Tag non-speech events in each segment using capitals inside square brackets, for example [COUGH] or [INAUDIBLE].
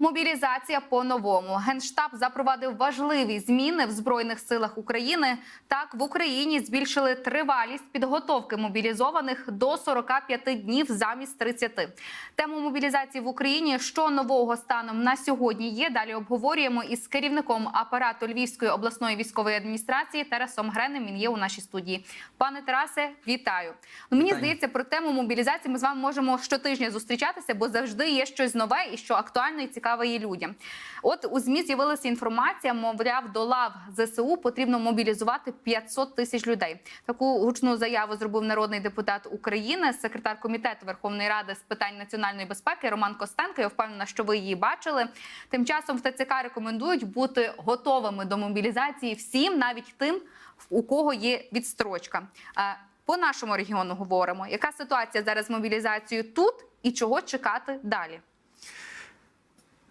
Мобілізація по-новому. Генштаб запровадив важливі зміни в збройних силах України. Так в Україні збільшили тривалість підготовки мобілізованих до 45 днів замість 30. Тему мобілізації в Україні, що нового станом на сьогодні є. Далі обговорюємо із керівником апарату Львівської обласної військової адміністрації Тарасом Гренем. Він є у нашій студії. Пане Тарасе, вітаю. Ну, мені здається, про тему мобілізації ми з вами можемо щотижня зустрічатися, бо завжди є щось нове і що актуально і цікаве є людям. От у змі з'явилася інформація, мовляв, до лав ЗСУ потрібно мобілізувати 500 тисяч людей. Таку гучну заяву зробив народний депутат України, секретар комітету Верховної Ради з питань національної безпеки Роман Костенко. Я впевнена, що ви її бачили. Тим часом в ТЦК рекомендують бути готовими до мобілізації всім, навіть тим, у кого є відстрочка. Е, По нашому регіону говоримо, яка ситуація зараз з мобілізацією тут і чого чекати далі?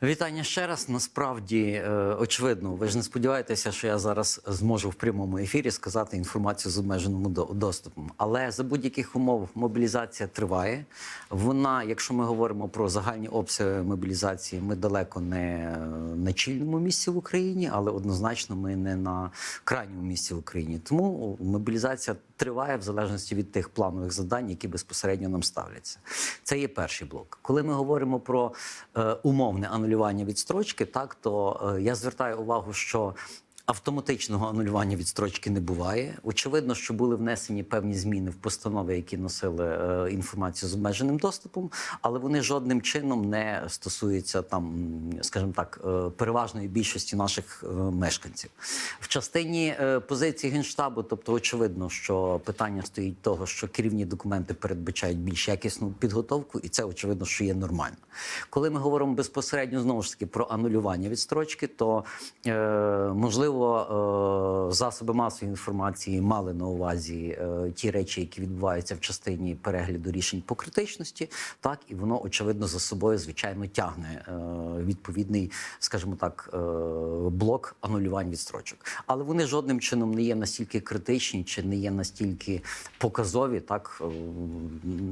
Вітання ще раз. Насправді е, очевидно, ви ж не сподіваєтеся, що я зараз зможу в прямому ефірі сказати інформацію з обмеженим до- доступом. Але за будь-яких умов мобілізація триває. Вона, якщо ми говоримо про загальні обсяги мобілізації, ми далеко не на чільному місці в Україні, але однозначно ми не на крайньому місці в Україні. Тому мобілізація триває в залежності від тих планових завдань, які безпосередньо нам ставляться. Це є перший блок. Коли ми говоримо про е, умовне анулювання відстрочки, так то е, я звертаю увагу, що Автоматичного анулювання відстрочки не буває. Очевидно, що були внесені певні зміни в постанови, які носили е, інформацію з обмеженим доступом, але вони жодним чином не стосуються там, скажімо так, е, переважної більшості наших е, мешканців. В частині позиції генштабу, тобто очевидно, що питання стоїть того, що керівні документи передбачають більш якісну підготовку, і це очевидно, що є нормально. Коли ми говоримо безпосередньо знову ж таки про анулювання відстрочки, то можливо е, засоби масової інформації мали на увазі е, ті речі, які відбуваються в частині перегляду рішень по критичності, так і воно очевидно за собою звичайно тягне е, відповідний, скажімо так, блок анулювань відстрочок. Але вони жодним чином не є настільки критичні чи не є настільки показові, так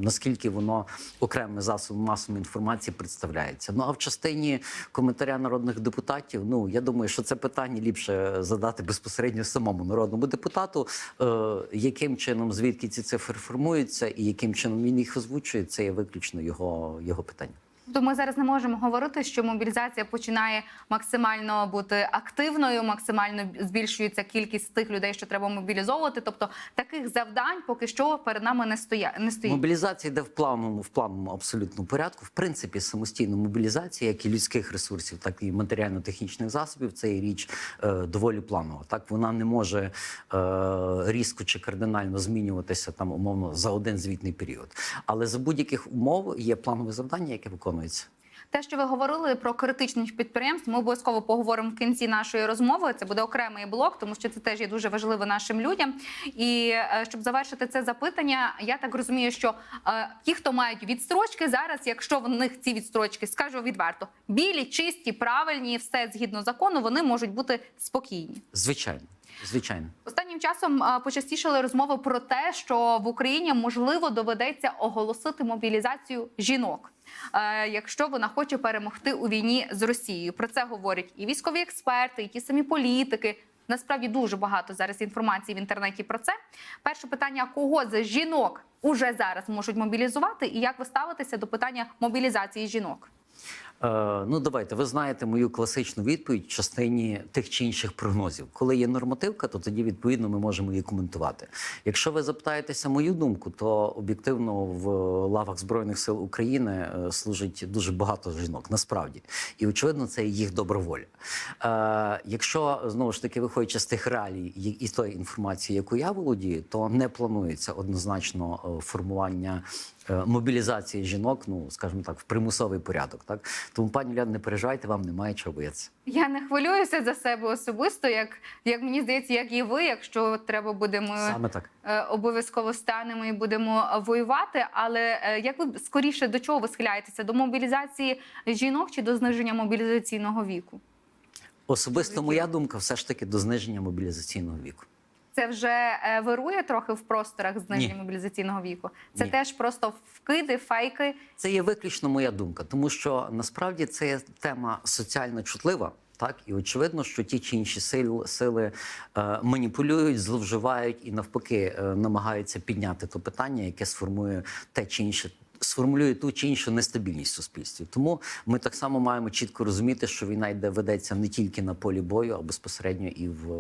наскільки воно окремими засобами масової інформації представляється. Ну а в частині коментаря народних депутатів, ну я думаю, що це питання ліпше задати безпосередньо самому народному депутату, е, яким чином звідки ці цифри формуються, і яким чином він їх озвучує, це є виключно його, його питання. То ми зараз не можемо говорити, що мобілізація починає максимально бути активною, максимально збільшується кількість тих людей, що треба мобілізовувати. Тобто таких завдань поки що перед нами не стоя не стоїть. Мобілізація йде в плановому, в плановому абсолютно порядку. В принципі, самостійна мобілізація, як і людських ресурсів, так і матеріально-технічних засобів, це є річ е, доволі планова. Так вона не може е, різко чи кардинально змінюватися там умовно за один звітний період. Але за будь-яких умов є планове завдання, яке виконується. Те, що ви говорили про критичність підприємств, ми обов'язково поговоримо в кінці нашої розмови. Це буде окремий блок, тому що це теж є дуже важливо нашим людям. І е, щоб завершити це запитання, я так розумію, що е, ті, хто мають відстрочки, зараз, якщо в них ці відстрочки, скажу відверто, білі, чисті, правильні, все згідно закону, вони можуть бути спокійні. Звичайно, звичайно. Останнім часом е, почастішали розмови про те, що в Україні можливо доведеться оголосити мобілізацію жінок, якщо вона хоче перемогти у війні з Росією. Про це говорять і військові експерти, і ті самі політики. Насправді дуже багато зараз інформації в інтернеті про це. Перше питання: кого з жінок уже зараз можуть мобілізувати, і як ви ставитеся до питання мобілізації жінок? Е, ну, давайте, ви знаєте мою класичну відповідь в частині тих чи інших прогнозів. Коли є нормативка, то тоді відповідно ми можемо її коментувати. Якщо ви запитаєтеся мою думку, то об'єктивно в лавах збройних сил України е, служить дуже багато жінок, насправді, і очевидно, це їх добра воля. Е, якщо знову ж таки виходячи з тих реалій і тої інформації, яку я володію, то не планується однозначно е, формування е, мобілізації жінок, ну скажімо так, в примусовий порядок. Так тому, пані Лян, не переживайте, вам немає чого боятися. Я не хвилююся за себе особисто, як, як мені здається, як і ви, якщо треба будемо Саме так. е, обов'язково станемо і будемо воювати. Але е, як ви скоріше до чого ви схиляєтеся? До мобілізації жінок чи до зниження мобілізаційного віку? Особисто моя думка все ж таки до зниження мобілізаційного віку. Це вже е, вирує трохи в просторах зниження мобілізаційного віку. Це Ні. теж просто вкиди, фейки. Це є виключно моя думка, тому що насправді це є тема соціально чутлива. Так, і очевидно, що ті чи інші сили, сили е, маніпулюють, зловживають і навпаки е, намагаються підняти то питання, яке сформує те чи інше. Сформулює ту чи іншу нестабільність в суспільстві. Тому ми так само маємо чітко розуміти, що війна йде ведеться не тільки на полі бою, а безпосередньо і в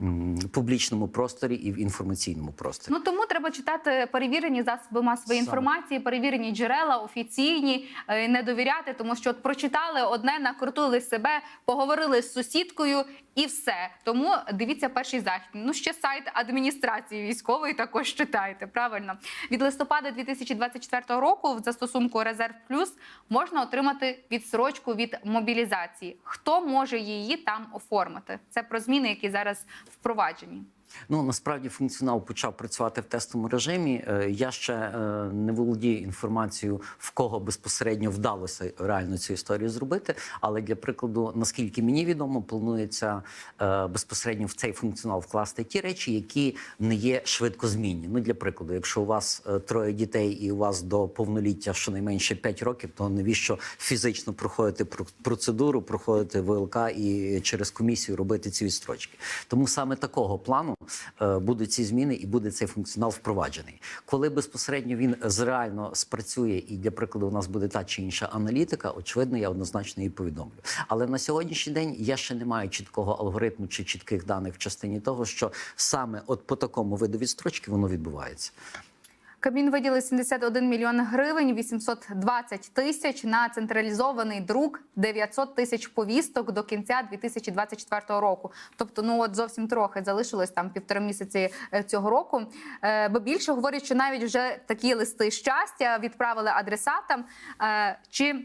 е, публічному просторі, і в інформаційному просторі. Ну тому треба читати перевірені засоби масової Саме. інформації, перевірені джерела, офіційні, е, не довіряти, тому що от прочитали одне, накрутили себе, поговорили з сусідкою і все. Тому дивіться перший захід. Ну ще сайт адміністрації військової також читайте. Правильно від листопада 2024 року в застосунку Резерв Плюс можна отримати відсрочку від мобілізації. Хто може її там оформити? Це про зміни, які зараз впроваджені. Ну насправді функціонал почав працювати в тестовому режимі. Е, Я ще е, не володію інформацією, в кого безпосередньо вдалося реально цю історію зробити. Але для прикладу, наскільки мені відомо, планується е, безпосередньо в цей функціонал вкласти ті речі, які не є швидкозмінні. Ну для прикладу, якщо у вас троє дітей і у вас до повноліття щонайменше 5 років, то навіщо фізично проходити про- процедуру, проходити ВЛК і через комісію робити ці відстрочки? Тому саме такого плану будуть ці зміни і буде цей функціонал впроваджений. Коли безпосередньо він з- реально спрацює, і для прикладу, у нас буде та чи інша аналітика, очевидно, я однозначно її повідомлю. Але на сьогоднішній день я ще не маю чіткого алгоритму чи чітких даних в частині того, що саме от по такому виду відстрочки воно відбувається. Кабмін виділив 71 мільйон гривень, 820 тисяч на централізований друк, 900 тисяч повісток до кінця 2024 року. Тобто, ну от зовсім трохи залишилось там півтора місяці е, цього року. Е, Бо більше говорять, що навіть вже такі листи щастя відправили адресатам. Е, Чи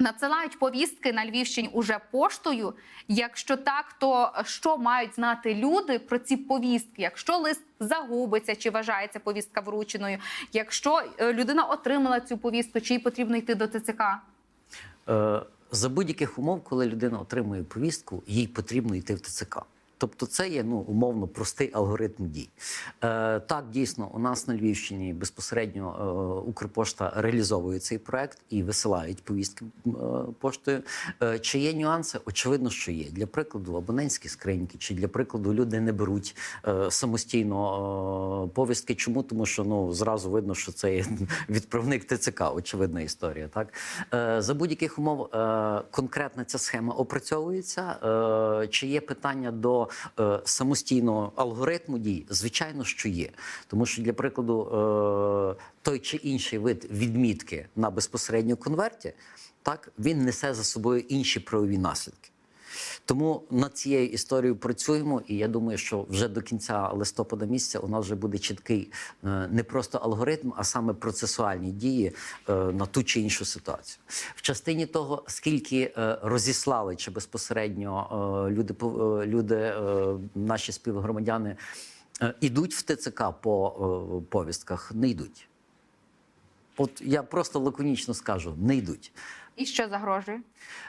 Надсилають повістки на Львівщині уже поштою. Якщо так, то що мають знати люди про ці повістки? Якщо лист загубиться, чи вважається повістка врученою? Якщо е, людина отримала цю повістку, чи їй потрібно йти до ТЦК? Е, За будь-яких умов, коли людина отримує повістку, їй потрібно йти в ТЦК. Тобто це є ну умовно простий алгоритм дій. Е, так, дійсно, у нас на Львівщині безпосередньо е, Укрпошта реалізовує цей проект і висилають повістки е, поштою. Е, чи є нюанси? Очевидно, що є. Для прикладу, абонентські скриньки, чи для прикладу люди не беруть е, самостійно е, повістки. Чому? Тому що ну зразу видно, що це є [LAUGHS] відправник ТЦК, очевидна історія. Так е, за будь-яких умов е, конкретна ця схема опрацьовується. Е, чи є питання до е, самостійного алгоритму дій? Звичайно, що є. Тому що для прикладу е, той чи інший вид відмітки на безпосередньо конверті, так він несе за собою інші правові наслідки. Тому над цією історією працюємо, і я думаю, що вже до кінця листопада місяця у нас вже буде чіткий е, не просто алгоритм, а саме процесуальні дії е, на ту чи іншу ситуацію. В частині того, скільки е, розіслали чи безпосередньо люди, люди наші співгромадяни ідуть в ТЦК по повістках, не йдуть. От я просто лаконічно скажу: не йдуть. І що загрожує?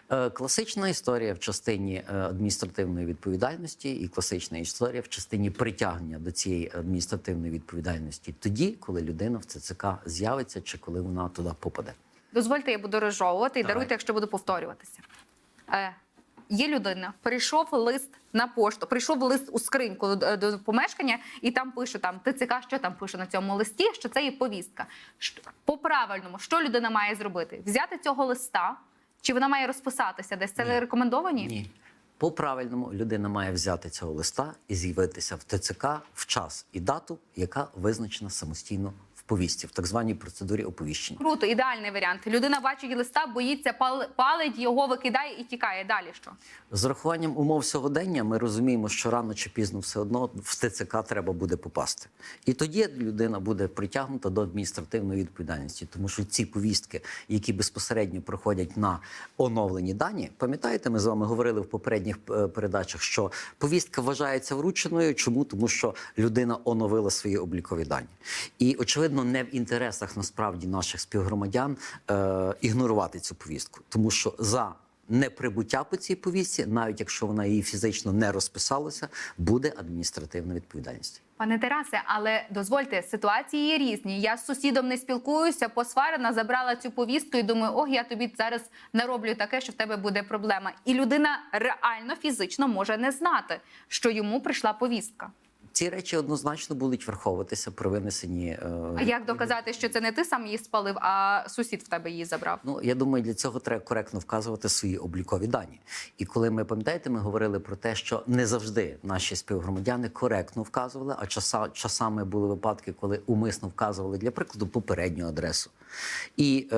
Е, Класична історія в частині е, адміністративної відповідальності і класична історія в частині притягнення до цієї адміністративної відповідальності тоді, коли людина в ЦЦК з'явиться чи коли вона туди попаде. Дозвольте, я буду розжовувати і Давай. даруйте, якщо буду повторюватися. Е, є людина, прийшов лист на пошту, прийшов лист у скриньку до, до помешкання, і там пише там ТЦК, що там пише на цьому листі, що це є повістка. По правильному, що людина має зробити? Взяти цього листа, чи вона має розписатися? Десь це Ні. рекомендовані? Ні. По правильному людина має взяти цього листа і з'явитися в ТЦК в час і дату, яка визначена самостійно в повісті, в так званій процедурі оповіщення. Круто, ідеальний варіант. Людина бачить листа, боїться, пал- палить його, викидає і тікає. Далі що? З урахуванням умов сьогодення ми розуміємо, що рано чи пізно все одно в ТЦК треба буде попасти. І тоді людина буде притягнута до адміністративної відповідальності, тому що ці повістки, які безпосередньо проходять на оновлені дані, пам'ятаєте, ми з вами говорили в попередніх е, передачах, що повістка вважається врученою. Чому? Тому що людина оновила свої облікові дані. І очевидно, не в інтересах насправді наших співгромадян е, ігнорувати цю повістку, тому що за неприбуття по цій повістці, навіть якщо вона її фізично не розписалася, буде адміністративна відповідальність. Пане Тарасе, але дозвольте, ситуації є різні. Я з сусідом не спілкуюся, посварена, забрала цю повістку і думаю, ох, я тобі зараз нароблю таке, що в тебе буде проблема. І людина реально фізично може не знати, що йому прийшла повістка. Ці речі однозначно будуть враховуватися при винесенні. е, А як доказати, що це не ти сам її спалив, а сусід в тебе її забрав? Ну я думаю, для цього треба коректно вказувати свої облікові дані. І коли ми пам'ятаєте, ми говорили про те, що не завжди наші співгромадяни коректно вказували, а часа, часами були випадки, коли умисно вказували для прикладу попередню адресу. І е,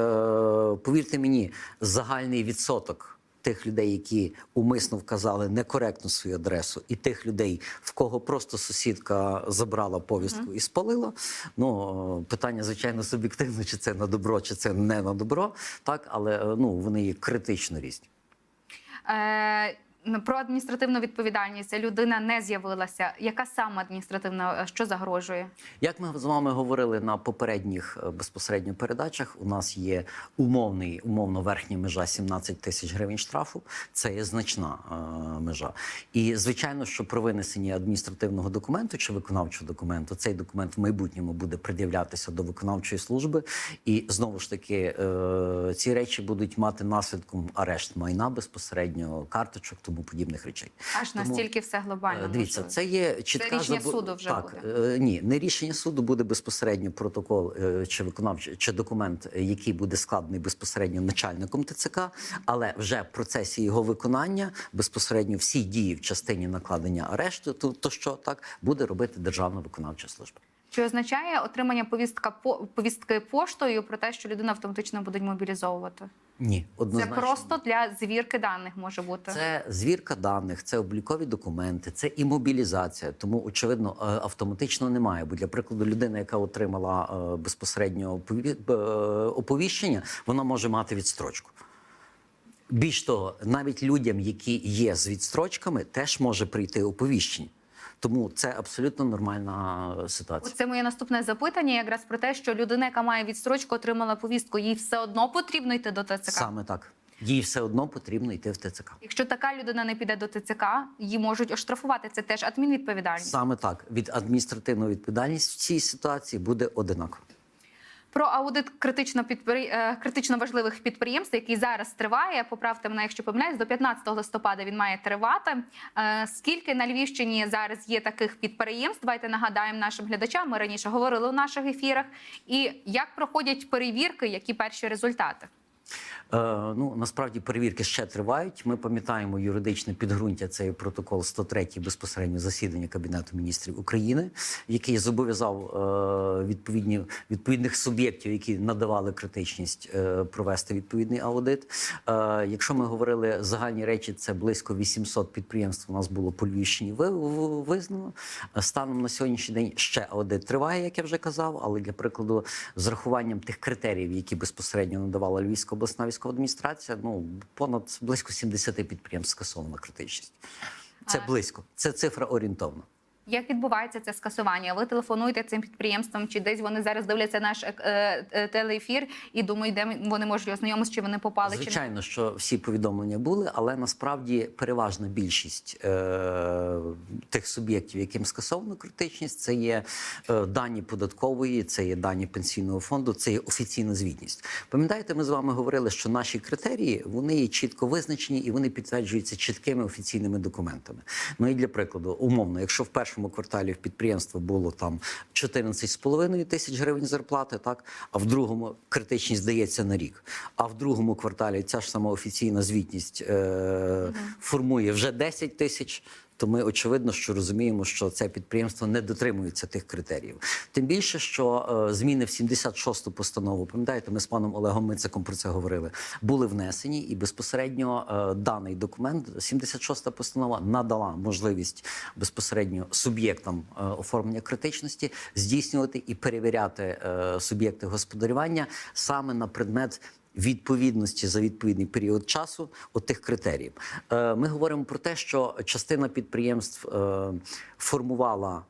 повірте мені, загальний відсоток. Тих людей, які умисно вказали некоректно свою адресу, і тих людей, в кого просто сусідка забрала повістку і спалила. Ну питання, звичайно, суб'єктивно, чи це на добро, чи це не на добро. Так, але е, ну вони є критично різні. Е, про адміністративну відповідальність людина не з'явилася. Яка саме адміністративна е, що загрожує? Як ми з вами говорили на попередніх е, безпосередньо передачах, у нас є умовний, умовно верхня межа 17 тисяч гривень штрафу. Це є значна е, межа. І звичайно, що при винесенні адміністративного документу чи виконавчого документу цей документ в майбутньому буде пред'являтися до виконавчої служби. І знову ж таки, е, ці речі будуть мати наслідком арешт майна безпосередньо карточок, тому подібних речей. Аж Тому- настільки все глобально. Е, Дивіться, можливо. це є чітка рішення забо- суду вже так, буде? е, ні, не рішення суду буде безпосередньо протокол е, чи виконавчий чи документ, який буде складений безпосередньо начальником ТЦК, але вже в процесі його виконання безпосередньо всі дії в частині накладення арешту, то, то що так буде робити Державна виконавча служба. Чи означає отримання повістка по повістки поштою про те, що людину автоматично будуть мобілізовувати? Ні, Це просто для звірки даних може бути. Це звірка даних, це облікові документи, це і мобілізація. Тому очевидно е, автоматично немає. Бо для прикладу, людина, яка отримала е, безпосередньо е, оповіщення, вона може мати відстрочку. Більш того, навіть людям, які є з відстрочками, теж може прийти оповіщення. Тому це абсолютно нормальна е, ситуація. Це моє наступне запитання, якраз про те, що людина, яка має відстрочку, отримала повістку, їй все одно потрібно йти до ТЦК. Саме так. Їй все одно потрібно йти в ТЦК. Якщо така людина не піде до ТЦК, її можуть оштрафувати. Це теж адмінвідповідальність. Саме так. Від адміністративної відповідальність в цій ситуації буде одинаково. Про аудит критично підпри... е, критично важливих підприємств, який зараз триває. Поправте мене, якщо помиляюсь, до 15 листопада він має тривати. Е, Скільки на Львівщині зараз є таких підприємств? Давайте нагадаємо нашим глядачам. Ми раніше говорили у наших ефірах. І як проходять перевірки, які перші результати? Е, ну насправді перевірки ще тривають. Ми пам'ятаємо юридичне підґрунтя. Це є протокол 103 безпосередньо засідання Кабінету міністрів України, який зобов'язав е, відповідні відповідних суб'єктів, які надавали критичність, е, провести відповідний аудит. Якщо ми говорили загальні речі, це близько 800 підприємств. У нас було по Львівщині визнано. Станом на сьогоднішній день ще аудит триває, як я вже казав. Але для прикладу, з рахуванням тих критеріїв, які безпосередньо надавала Львівська обласна військова адміністрація, ну понад близько 70 підприємств скасована критичність. Це близько. Це цифра орієнтовна. Як відбувається це скасування? Ви телефонуєте цим підприємствам, чи десь вони зараз дивляться наш е, е, телеефір і думають, де вони можуть ознайомитися, чи вони попали чи Звичайно, що всі повідомлення були, але насправді переважна більшість е, тих суб'єктів, яким скасовано критичність, це є е, дані податкової, це є дані пенсійного фонду, це є офіційна звітність. Пам'ятаєте, ми з вами говорили, що наші критерії вони є чітко визначені і вони підтверджуються чіткими офіційними документами. Ну і для прикладу, умовно, якщо в першому кварталі в підприємства було там 14,5 тисяч гривень зарплати, так а в другому критичність здається на рік. А в другому кварталі ця ж сама офіційна звітність е, формує вже 10 тисяч. То ми очевидно, що розуміємо, що це підприємство не дотримується тих критеріїв. Тим більше, що е, зміни в 76-ту постанову, пам'ятаєте, ми з паном Олегом Мициком про це говорили, були внесені, і безпосередньо е, даний документ, 76-та постанова, надала можливість безпосередньо суб'єктам е, оформлення критичності здійснювати і перевіряти суб'єкти господарювання саме на предмет відповідності за відповідний період часу от тих критеріїв. Е, Ми говоримо про те, що частина підприємств е, формувала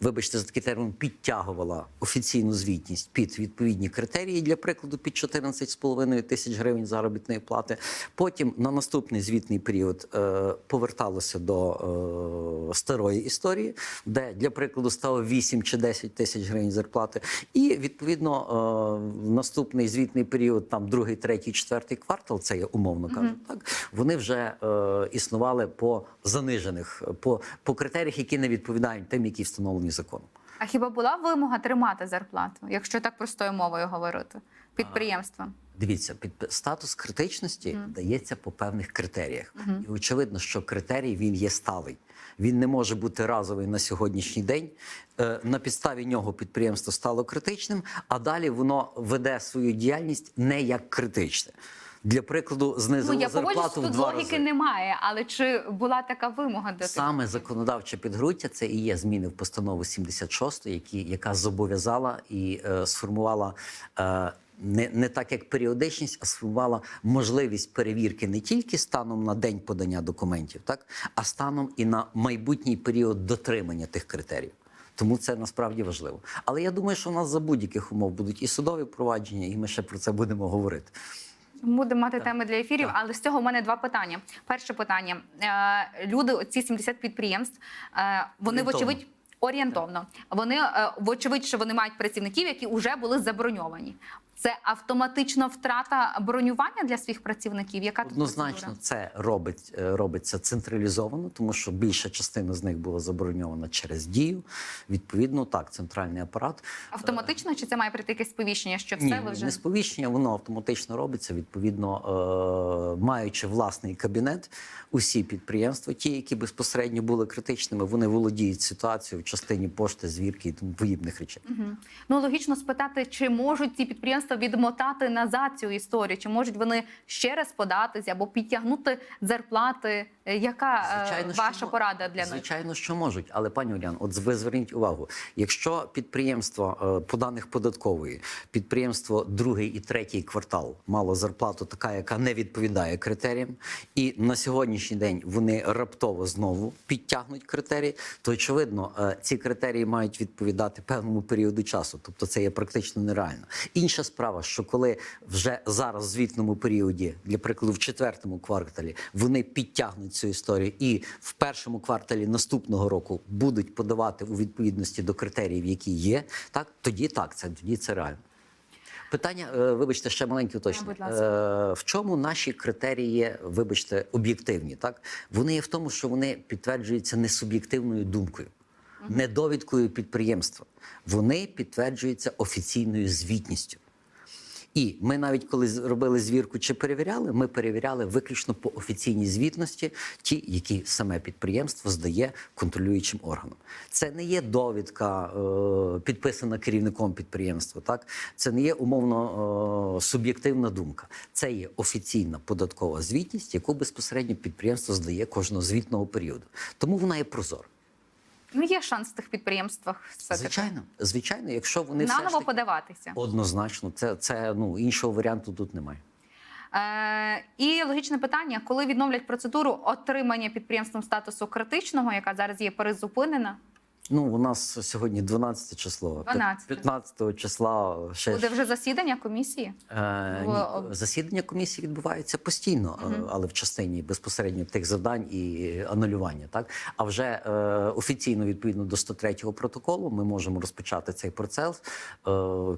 Вибачте за такий термін, підтягувала офіційну звітність під відповідні критерії, для прикладу, під 14,5 тисяч гривень заробітної плати. Потім на наступний звітний період е, поверталося до е, старої історії, де для прикладу стало 8 чи 10 тисяч гривень зарплати. І відповідно е, наступний звітний період, там другий, третій, четвертий квартал, це я умовно кажу, так вони вже е, існували по занижених, по, по критеріях, які не відповідають тим, які встановлені законом. А хіба була вимога тримати зарплату, якщо так простою мовою говорити, підприємствам? Дивіться, під статус критичності дається по певних критеріях, і очевидно, що критерій він є сталий. Він не може бути разовий на сьогоднішній день. Е, На підставі нього підприємство стало критичним, а далі воно веде свою діяльність не як критичне. Для прикладу, Ну я погоджуюсь, зарплату в тут два логіки рази. немає, але чи була така вимога до тих? Саме законодавче підґрунтя це і є зміни в постанову 76, які, яка зобов'язала і е, сформувала е, не, не так як періодичність, а сформувала можливість перевірки не тільки станом на день подання документів, так а станом і на майбутній період дотримання тих критеріїв. Тому це насправді важливо. Але я думаю, що в нас за будь-яких умов будуть і судові провадження, і ми ще про це будемо говорити. Будемо мати теми для ефірів, але з цього у мене два питання. Перше питання: Е, люди, ці 70 підприємств, е, вони вочевидь. Орієнтовно, вони е, вочевидь, що вони мають працівників, які вже були заброньовані. Це автоматично втрата бронювання для своїх працівників. Яка тут Однозначно, процедура? це робить, е, робиться централізовано, тому що більша частина з них була заброньована через дію. Відповідно, так, центральний апарат. автоматично чи це має прийти якесь сповіщення? Що все Ні, ви вже не сповіщення, воно автоматично робиться. Відповідно, е, маючи власний кабінет, усі підприємства, ті, які безпосередньо були критичними, вони володіють ситуацією в частині пошти, звірки і тому подібних речей. Мгм. Ну логічно спитати, чи можуть ці підприємства відмотати назад цю історію, чи можуть вони ще раз податися або підтягнути зарплати? Е, Яка е, що ваша мо- порада для них? Звичайно, що можуть. Але пані Олян, от ви зверніть увагу: якщо підприємство е, по даних податкової, підприємство другий і третій квартал мало зарплату, така, яка не відповідає критеріям, і на сьогоднішній день вони раптово знову підтягнуть критерії, то очевидно, ці критерії мають відповідати певному періоду часу. Тобто це є практично нереально. Інша справа, що коли вже зараз в звітному періоді, для прикладу, в четвертому кварталі, вони підтягнуть цю історію і в першому кварталі наступного року будуть подавати у відповідності до критеріїв, які є, так тоді так, це тоді це реально. Питання, е, вибачте, ще маленьке уточнення. Е, В чому наші критерії, вибачте, об'єктивні? Так вони є в тому, що вони підтверджуються не суб'єктивною думкою, не довідкою підприємства. Вони підтверджуються офіційною звітністю. І ми навіть коли робили звірку чи перевіряли, ми перевіряли виключно по офіційній звітності, ті, які саме підприємство здає контролюючим органам. Це не є довідка, е, підписана керівником підприємства. Так це не є умовно е, суб'єктивна думка. Це є офіційна податкова звітність, яку безпосередньо підприємство здає кожного звітного періоду. Тому вона є прозора. Ну є шанс в тих підприємствах все Звичайно, звичайно, якщо вони все ж наново таки... подаватися. однозначно, це, це ну іншого варіанту тут немає. Е, і логічне питання: коли відновлять процедуру отримання підприємством статусу критичного, яка зараз є перезупинена, Ну, у нас сьогодні 12 число. 12. 15 числа ще буде вже засідання комісії? е, ні, засідання комісії відбуваються постійно, е, але в частині безпосередньо тих завдань і анулювання. Так а вже е, офіційно відповідно до 103 протоколу ми можемо розпочати цей процес е,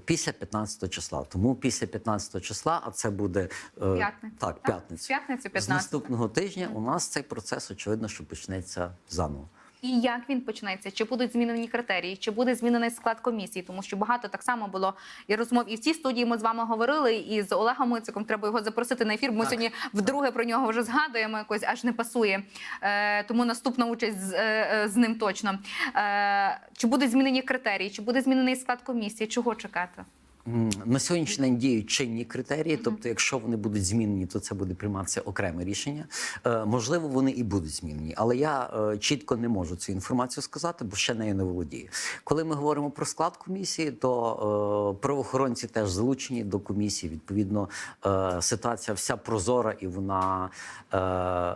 після 15 числа. Тому після 15 числа, а це буде е, П'ятниця. так, в п'ятницю З наступного тижня у нас цей процес очевидно, що почнеться заново. І як він почнеться? Чи будуть змінені критерії, чи буде змінений склад комісії? Тому що багато так само було і розмов. І в цій студії ми з вами говорили. І з Олегом Мициком треба його запросити на ефір. Ми Так. сьогодні вдруге про нього вже згадуємо. Якось аж не пасує. Е, тому наступна участь з, е, е, з ним точно. Е, чи будуть змінені критерії, чи буде змінений склад комісії? Чого чекати? На сьогоднішній день діють чинні критерії, тобто, якщо вони будуть змінені, то це буде прийматися окреме рішення. Е, можливо, вони і будуть змінені, але я е, чітко не можу цю інформацію сказати, бо ще нею не володію. Коли ми говоримо про склад комісії, то е, правоохоронці теж залучені до комісії. Відповідно, ситуація вся прозора і вона,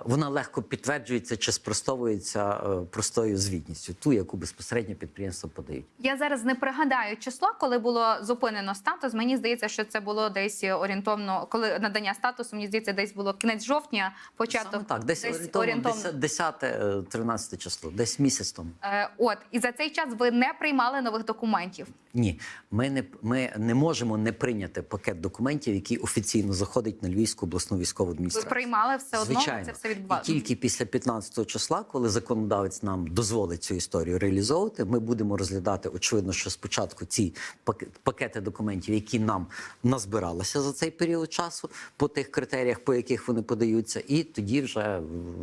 вона легко підтверджується чи спростовується простою звітністю, ту, яку безпосередньо підприємства подають. Я зараз не пригадаю число, коли було зупинено статус. Мені здається, що це було десь орієнтовно, коли надання статусу, мені здається, десь було кінець жовтня, початок Саме так, десь, орієнтовно 10-13 число, десь місяць тому. Е, От і за цей час ви не приймали нових документів. Ні, ми не ми не можемо не прийняти пакет документів, який офіційно заходить на Львівську обласну військову Ви приймали все одно. Звичайно, Це все і відбувалося. тільки після 15 числа, коли законодавець нам дозволить цю історію реалізовувати, ми будемо розглядати. Очевидно, що спочатку ці пак- пакети документів, які нам назбиралися за цей період часу, по тих критеріях, по яких вони подаються, і тоді вже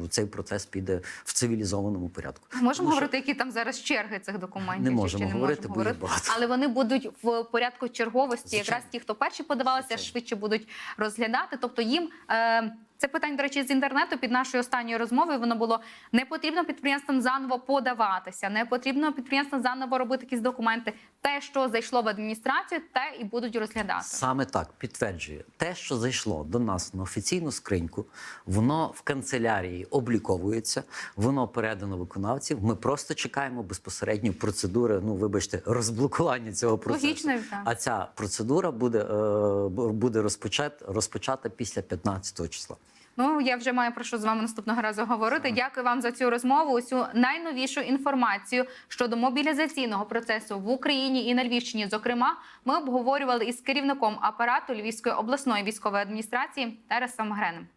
цей процес піде в цивілізованому порядку. Можемо Тому що- говорити, які там зараз черги цих документів? Не чи чи ще говорити, можемо бо їх багато. але вони будуть в порядку черговості. Звичайно. Якраз ті, хто перші подавалися, Звичайно. швидше будуть розглядати. Тобто їм е, це питання, до речі, з інтернету під нашою останньою розмовою. Воно було не потрібно підприємствам заново подаватися, не потрібно підприємствам заново робити якісь документи. Те, що зайшло в адміністрацію, те і будуть розглядати. Саме так підтверджує те, що зайшло до нас на офіційну скриньку, воно в канцелярії обліковується, воно передано виконавців. Ми просто чекаємо безпосередньо процедури. Ну, вибачте, розблокування цього процесу. Логічно, так. А ця процедура буде, е, буде розпочат, розпочата після 15 числа. Ну я вже маю про що з вами наступного разу говорити. Дякую вам за цю розмову. Усю найновішу інформацію щодо мобілізаційного процесу в Україні і на Львівщині. Зокрема, ми обговорювали із керівником апарату Львівської обласної військової адміністрації Тарасом Гренем.